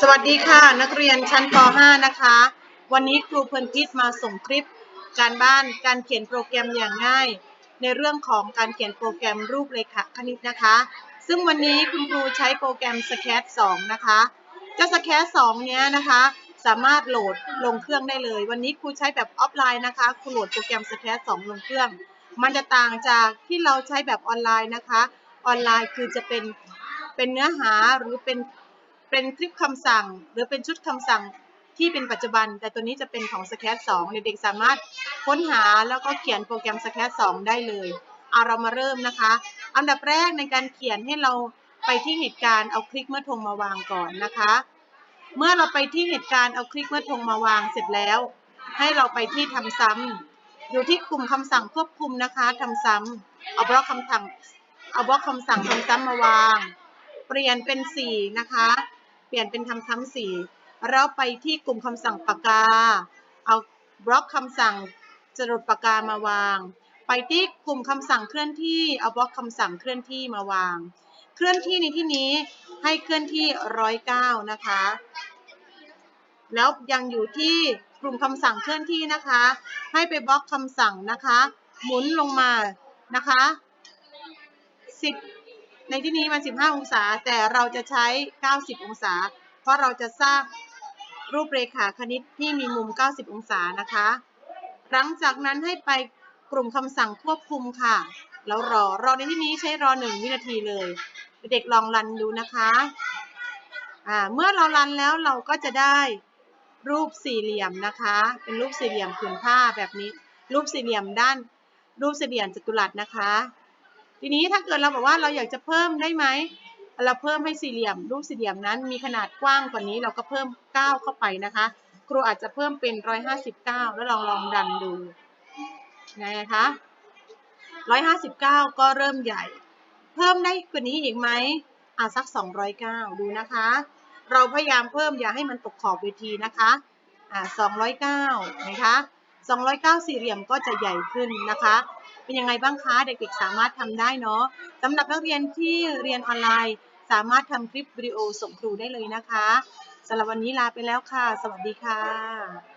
สวัสดีค่ะ นักเรียนชั้นป .5 นะคะ วันนี้ครูเพลินพิษมาส่งคลิป การบ้านการเขียนโปรแกรมอย่างง่าย ในเรื่องของการเขียนโปรแกรมรูปเลขาคณิตนะคะ ซึ่งวันนี้คุณครูใช้โปรแกรม Sketch 2 นะคะเจ้า Sketch 2 เนี้ยนะคะ สามารถโหลดลงเครื่องได้เลย วันนี้ครูใช้แบบออฟไลน์นะคะครูโหลดโปรแกรม Sketch 2 ลงเครื่อง มันจะต่างจากที่เราใช้แบบออนไลน์นะคะ ออนไลน์คือจะเป็นเป็นเนื้อหาหรือเป็น เป็นคลิปคำสั่ง หรือเป็นชุดคำสั่งที่เป็นปัจจุบัน แต่ตัวนี้จะเป็นของ Sketch 2เด็กๆสามารถค้นหาแล้วก็เขียนโปรแกรม Sketch 2ได้เลยเอาเรามาเริ่มนะคะ อันดับแรกในการเขียนให้เราไปที่เหตุการณ์เอาคลิกเมื่อธงมาวางก่อนนะคะ เมื่อเราไปที่เหตุการณ์เอาคลิกเมื่อธงมาวางเสร็จแล้ว ให้เราไปที่ทำซ้ำอยู่ที่กลุ่มคำสั่งควบคุมนะคะทำซ้ำเอาบล็อกคำสั่งเอาบล็อกคำสั่งทำซ้ำมาวาง เปลี่ยนเป็นสีนะคะ ปลี่ยนเป็นทำซ้ำสีแล้วไปที่กลุ่มคำสั่งปากกา เอาบล็อกคำสั่งจรดปากกามาวาง ไปที่กลุ่มคำสั่งเคลื่อนที่ เอาบล็อกคำสั่งเคลื่อนที่มาวาง เคลื่อนที่ในที่นี้ให้เคลื่อนที่ร้อยเก้านะคะ แล้วยังอยู่ที่กลุ่มคำสั่งเคลื่อนที่นะคะ ให้ไปบล็อกคำสั่งนะคะ หมุนลงมานะคะ10 ในที่นี้มัน 15 องศา แต่เราจะใช้ 90 องศา เพราะเราจะสร้างรูปเรขาคณิตที่มีมุม 90 องศานะคะ หลังจากนั้นให้ไปกลุ่มคำสั่งควบคุมค่ะ แล้วรอ รอในที่นี้ใช้รอ 1 วินาทีเลย เด็กลองรันดูนะคะอ่าเมื่อเรารันแล้วเราก็จะได้รูปสี่เหลี่ยมนะคะ เป็นรูปสี่เหลี่ยมผืนผ้าแบบนี้ รูปสี่เหลี่ยมด้าน รูปสี่เหลี่ยมจัตุรัสนะคะ ทีนี้ถ้าเกิดเราบอกว่าเราอยากจะเพิ่มได้ไหมเราเพิ่มให้สี่เหลี่ยม รูปสี่เหลี่ยมนั้นมีขนาดกว้างกว่านี้เราก็เพิ่ม 9 เข้าไปนะคะ ครูอาจจะเพิ่มเป็น 159 แล้วลองลองดันดูไงคะ159 ก็เริ่มใหญ่ เพิ่มได้กว่านี้อีกไหมอะสัก 209 ดูนะคะ เราพยายามเพิ่มอย่าให้มันตกขอบเวทีนะคะอ่า209นะคะ209 สี่เหลี่ยมก็จะใหญ่ขึ้นนะคะ เป็นยังไงบ้างคะ เด็กๆ สามารถทำได้เนาะสำหรับนักเรียนที่เรียนออนไลน์ สามารถทำคลิปวิดีโอส่งครูได้เลยนะคะสำหรับวันนี้ลาไปแล้วค่ะ สวัสดีค่ะ